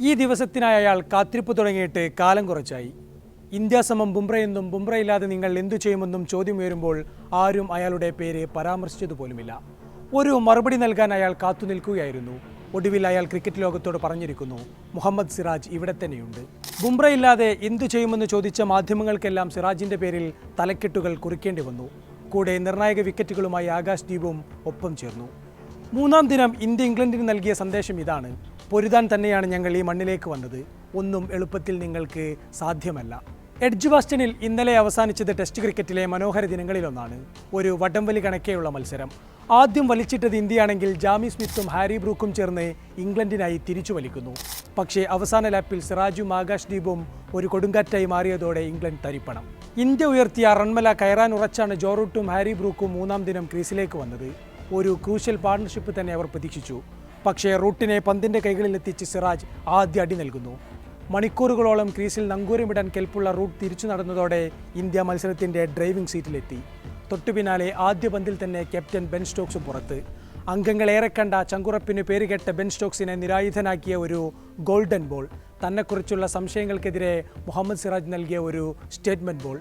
ഈ ദിവസത്തിനായി അയാൾ കാത്തിരിപ്പ് തുടങ്ങിയിട്ട് കാലം കുറച്ചായി. ഇന്ത്യ സമം ബുംറയെന്നും ബുംറയില്ലാതെ നിങ്ങൾ എന്തു ചെയ്യുമെന്നും ചോദ്യം ഉയരുമ്പോൾ ആരും അയാളുടെ പേര് പരാമർശിച്ചതുപോലുമില്ല ഒരു മറുപടി നൽകാൻ അയാൾ കാത്തു നിൽക്കുകയായിരുന്നു. ഒടുവിൽ അയാൾ ക്രിക്കറ്റ് ലോകത്തോട് പറഞ്ഞിരിക്കുന്നു മുഹമ്മദ് സിറാജ് ഇവിടെ തന്നെയുണ്ട്. ബുംറയില്ലാതെ എന്തു ചെയ്യുമെന്ന് ചോദിച്ച മാധ്യമങ്ങൾക്കെല്ലാം സിറാജിന്റെ പേരിൽ തലക്കെട്ടുകൾ കുറിക്കേണ്ടി വന്നു. കൂടെ നിർണായക വിക്കറ്റുകളുമായി ആകാശ് ദീപും ഒപ്പം ചേർന്നു. മൂന്നാം ദിനം ഇന്ത്യ ഇംഗ്ലണ്ടിന് നൽകിയ സന്ദേശം ഇതാണ്. പൊരുതാൻ തന്നെയാണ് ഞങ്ങൾ ഈ മണ്ണിലേക്ക് വന്നത്. ഒന്നും എളുപ്പത്തിൽ നിങ്ങൾക്ക് സാധ്യമല്ല. എഡ്ജ് ബാസ്റ്റണിൽ ഇന്നലെ അവസാനിച്ചത് ടെസ്റ്റ് ക്രിക്കറ്റിലെ മനോഹര ദിനങ്ങളിലൊന്നാണ്. ഒരു വടംവലി കണക്കെയുള്ള മത്സരം. ആദ്യം വലിച്ചിട്ടത് ഇന്ത്യയാണെങ്കിൽ ജാമി സ്മിത്തും ഹാരി ബ്രൂക്കും ചേർന്ന് ഇംഗ്ലണ്ടിനായി തിരിച്ചു വലിക്കുന്നു. പക്ഷേ അവസാന ലാപ്പിൽ സിറാജും ആകാശ് ദീപും ഒരു കൊടുങ്കാറ്റായി മാറിയതോടെ ഇംഗ്ലണ്ട് തരിപ്പണം. ഇന്ത്യ ഉയർത്തിയ റൺമല കയറാൻ ഉറച്ചാണ് ജോറൂട്ടും ഹാരി ബ്രൂക്കും മൂന്നാം ദിനം ക്രീസിലേക്ക് വന്നത്. ഒരു ക്രൂഷ്യൽ പാർട്ണർഷിപ്പ് തന്നെ അവർ പ്രതീക്ഷിച്ചു. പക്ഷേ റൂട്ടിനെ പന്തിന്റെ കൈകളിലെത്തിച്ച് സിറാജ് ആദ്യ അടി നൽകുന്നു. മണിക്കൂറുകളോളം ക്രീസിൽ നങ്കൂരമിടാൻ കെൽപ്പുള്ള റൂട്ട് തിരിച്ചു നടന്നതോടെ ഇന്ത്യ മത്സരത്തിന്റെ ഡ്രൈവിംഗ് സീറ്റിലെത്തി. തൊട്ടു പിന്നാലെ ആദ്യ പന്തിൽ തന്നെ ക്യാപ്റ്റൻ ബെൻ സ്റ്റോക്സും പുറത്ത്. അംഗങ്ങളേറെ കണ്ട ചങ്കുറപ്പിന് പേരുകെട്ട ബെൻ സ്റ്റോക്സിനെ നിരായുധനാക്കിയ ഒരു ഗോൾഡൻ ബോൾ. തന്നെക്കുറിച്ചുള്ള സംശയങ്ങൾക്കെതിരെ മുഹമ്മദ് സിറാജ് നൽകിയ ഒരു സ്റ്റേറ്റ്മെന്റ് ബോൾ.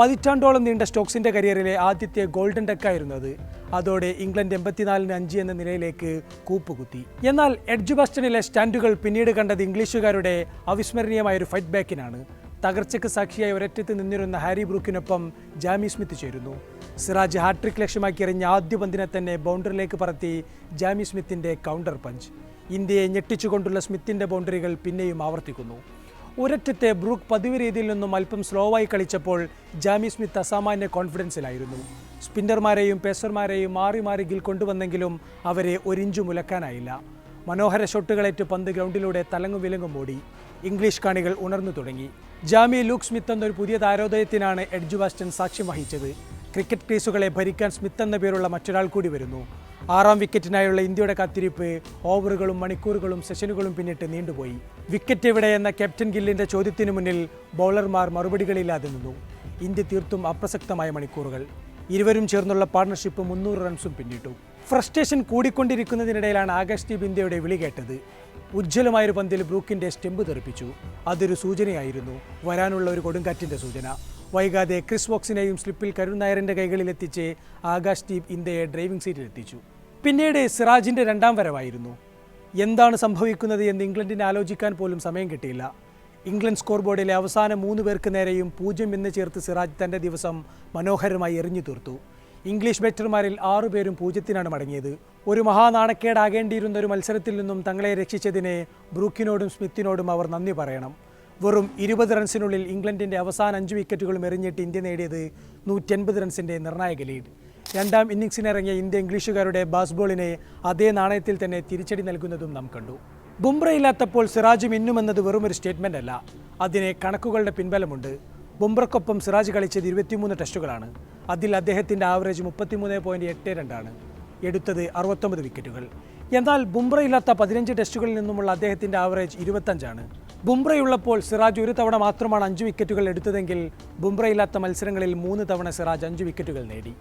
പതിറ്റാണ്ടോളം നീണ്ട സ്റ്റോക്സിന്റെ കരിയറിലെ ആദ്യത്തെ ഗോൾഡൻ ഡെക്കായിരുന്നത് അതോടെ ഇംഗ്ലണ്ട് എൺപത്തിനാലിന് അഞ്ച് എന്ന നിലയിലേക്ക് കൂപ്പുകുത്തി. എന്നാൽ എഡ്ജ് ബസ്റ്റണിലെ സ്റ്റാൻഡുകൾ പിന്നീട് കണ്ടത് ഇംഗ്ലീഷുകാരുടെ അവിസ്മരണീയമായ ഒരു ഫൈറ്റ് ബാക്കിനാണ്. തകർച്ചയ്ക്ക് സാക്ഷിയായി ഒരറ്റത്ത് നിന്നിരുന്ന ഹാരി ബ്രൂക്കിനൊപ്പം ജാമി സ്മിത്ത് ചേരുന്നു. സിറാജ് ഹാട്രിക് ലക്ഷ്യമാക്കി എറിഞ്ഞ ആദ്യ പന്തിനെ തന്നെ ബൗണ്ടറിലേക്ക് പറത്തി ജാമി സ്മിത്തിന്റെ കൗണ്ടർ പഞ്ച്. ഇന്ത്യയെ ഞെട്ടിച്ചുകൊണ്ടുള്ള സ്മിത്തിന്റെ ബൗണ്ടറികൾ പിന്നെയും ആവർത്തിക്കുന്നു. ഒരറ്റത്തെ ബ്രൂക്ക് പതിവ് രീതിയിൽ നിന്നും അല്പം സ്ലോ ആയി കളിച്ചപ്പോൾ ജാമി സ്മിത്ത് അസാമാന്യ കോൺഫിഡൻസിലായിരുന്നു സ്പിന്നർമാരെയും പേസർമാരെയും മാറി മാറി ഗിൽ കൊണ്ടുവന്നെങ്കിലും അവരെ ഒരിഞ്ചു മുലക്കാനായില്ല മനോഹര ഷോട്ടുകളേറ്റ് പന്ത് ഗ്രൗണ്ടിലൂടെ തലങ്ങും വിലങ്ങും ഓടി. ഇംഗ്ലീഷ് കാണികൾ ഉണർന്നു തുടങ്ങി. ജാമി ലൂക്ക് സ്മിത്ത് എന്നൊരു പുതിയ താരോദയത്തിനാണ് എഡ്ജ് ബാസ്റ്റൻ സാക്ഷ്യം വഹിച്ചത്. ക്രിക്കറ്റ് ക്രീസുകളെ ഭരിക്കാൻ സ്മിത്ത് എന്ന പേരുള്ള മറ്റൊരാൾ കൂടി വരുന്നു. ആറാം വിക്കറ്റിനായുള്ള ഇന്ത്യയുടെ കാത്തിരിപ്പ് ഓവറുകളും മണിക്കൂറുകളും സെഷനുകളും പിന്നിട്ട് നീണ്ടുപോയി. വിക്കറ്റ് എവിടെ എന്ന ക്യാപ്റ്റൻ ഗില്ലിന്റെ ചോദ്യത്തിനു മുന്നിൽ ബൗളർമാർ മറുപടികളില്ലാതെ നിന്നു. ഇന്ത്യ തീർത്തും അപ്രസക്തമായ മണിക്കൂറുകൾ. ഇരുവരും ചേർന്നുള്ള പാർട്ണർഷിപ്പ് മുന്നൂറ് റൺസും പിന്നിട്ടു. ഫ്രസ്ട്രേഷൻ കൂടിക്കൊണ്ടിരിക്കുന്നതിനിടയിലാണ് ആകാശ് ദീപ് ഇന്ത്യയുടെ വിളി കേട്ടത്. ഉജ്ജ്വലമായൊരു പന്തിൽ ബ്രൂക്കിന്റെ സ്റ്റെമ്പ് തെറിപ്പിച്ചു. അതൊരു സൂചനയായിരുന്നു. വരാനുള്ള ഒരു കൊടുങ്കാറ്റിന്റെ സൂചന. വൈകാതെ ക്രിസ് വോക്സിനെയും സ്ലിപ്പിൽ കരുൺ നായറിന്റെ കൈകളിലെത്തിച്ച് ആകാശ് ദീപ് ഇന്ത്യയെ ഡ്രൈവിംഗ് സീറ്റിലെത്തിച്ചു. പിന്നീട് സിറാജിന്റെ രണ്ടാം വരവായിരുന്നു. എന്താണ് സംഭവിക്കുന്നത് എന്ന് ഇംഗ്ലണ്ടിനെ ആലോചിക്കാൻ പോലും സമയം കിട്ടിയില്ല. ഇംഗ്ലണ്ട് സ്കോർ ബോർഡിലെ അവസാന മൂന്ന് പേർക്ക് നേരെയും പൂജ്യം എന്ന് ചേർത്ത് സിറാജ് തന്റെ ദിവസം മനോഹരമായി എറിഞ്ഞു തീർത്തു. ഇംഗ്ലീഷ് ബാറ്റർമാരിൽ ആറുപേരും പൂജ്യത്തിനാണ് മടങ്ങിയത്. ഒരു മഹാനാണക്കേടാകേണ്ടിയിരുന്ന ഒരു മത്സരത്തിൽ നിന്നും തങ്ങളെ രക്ഷിച്ചതിനെ ബ്രൂക്കിനോടും സ്മിത്തിനോടും അവർ നന്ദി പറയണം. വെറും ഇരുപത് റൺസിനുള്ളിൽ ഇംഗ്ലണ്ടിന്റെ അവസാന അഞ്ച് വിക്കറ്റുകളും എറിഞ്ഞിട്ട് ഇന്ത്യ നേടിയത് നൂറ്റൻപത് റൺസിന്റെ നിർണായക ലീഡ് രണ്ടാം ഇന്നിംഗ്സിനിറങ്ങിയ ഇന്ത്യ ഇംഗ്ലീഷുകാരുടെ ബാസ്ബോളിനെ അതേ നാണയത്തിൽ തന്നെ തിരിച്ചടി നൽകുന്നതും നാം കണ്ടു. ബുംറയില്ലാത്തപ്പോൾ സിറാജ് മിന്നുമെന്നത് വെറുമൊരു സ്റ്റേറ്റ്മെന്റ് അല്ല. അതിന് കണക്കുകളുടെ പിൻബലമുണ്ട്. ബുംറയ്ക്കൊപ്പം സിറാജ് കളിച്ചത് ഇരുപത്തിമൂന്ന് ടെസ്റ്റുകളാണ്. അതിൽ അദ്ദേഹത്തിന്റെ ആവറേജ് മുപ്പത്തിമൂന്ന് പോയിന്റ് എട്ട് രണ്ടാണ് എടുത്തത് അറുപത്തൊമ്പത് വിക്കറ്റുകൾ. എന്നാൽ ബുംറയില്ലാത്ത പതിനഞ്ച് ടെസ്റ്റുകളിൽ നിന്നുമുള്ള അദ്ദേഹത്തിന്റെ ആവറേജ് ഇരുപത്തഞ്ചാണ് ബുംറയുള്ളപ്പോൾ സിറാജ് ഒരു തവണ മാത്രമാണ് അഞ്ച് വിക്കറ്റുകൾ എടുത്തതെങ്കിൽ ബുംറയില്ലാത്ത മത്സരങ്ങളിൽ മൂന്ന് തവണ സിറാജ് അഞ്ച് വിക്കറ്റുകൾ നേടി.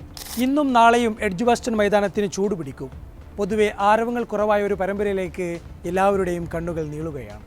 ഇന്നും നാളെയും എഡ്ജ് ബാസ്റ്റൺ മൈതാനത്തിന് ചൂടുപിടിക്കും. പൊതുവെ ആരവങ്ങൾ കുറവായ ഒരു പരമ്പരയിലേക്ക് എല്ലാവരുടെയും കണ്ണുകൾ നീളുകയാണ്.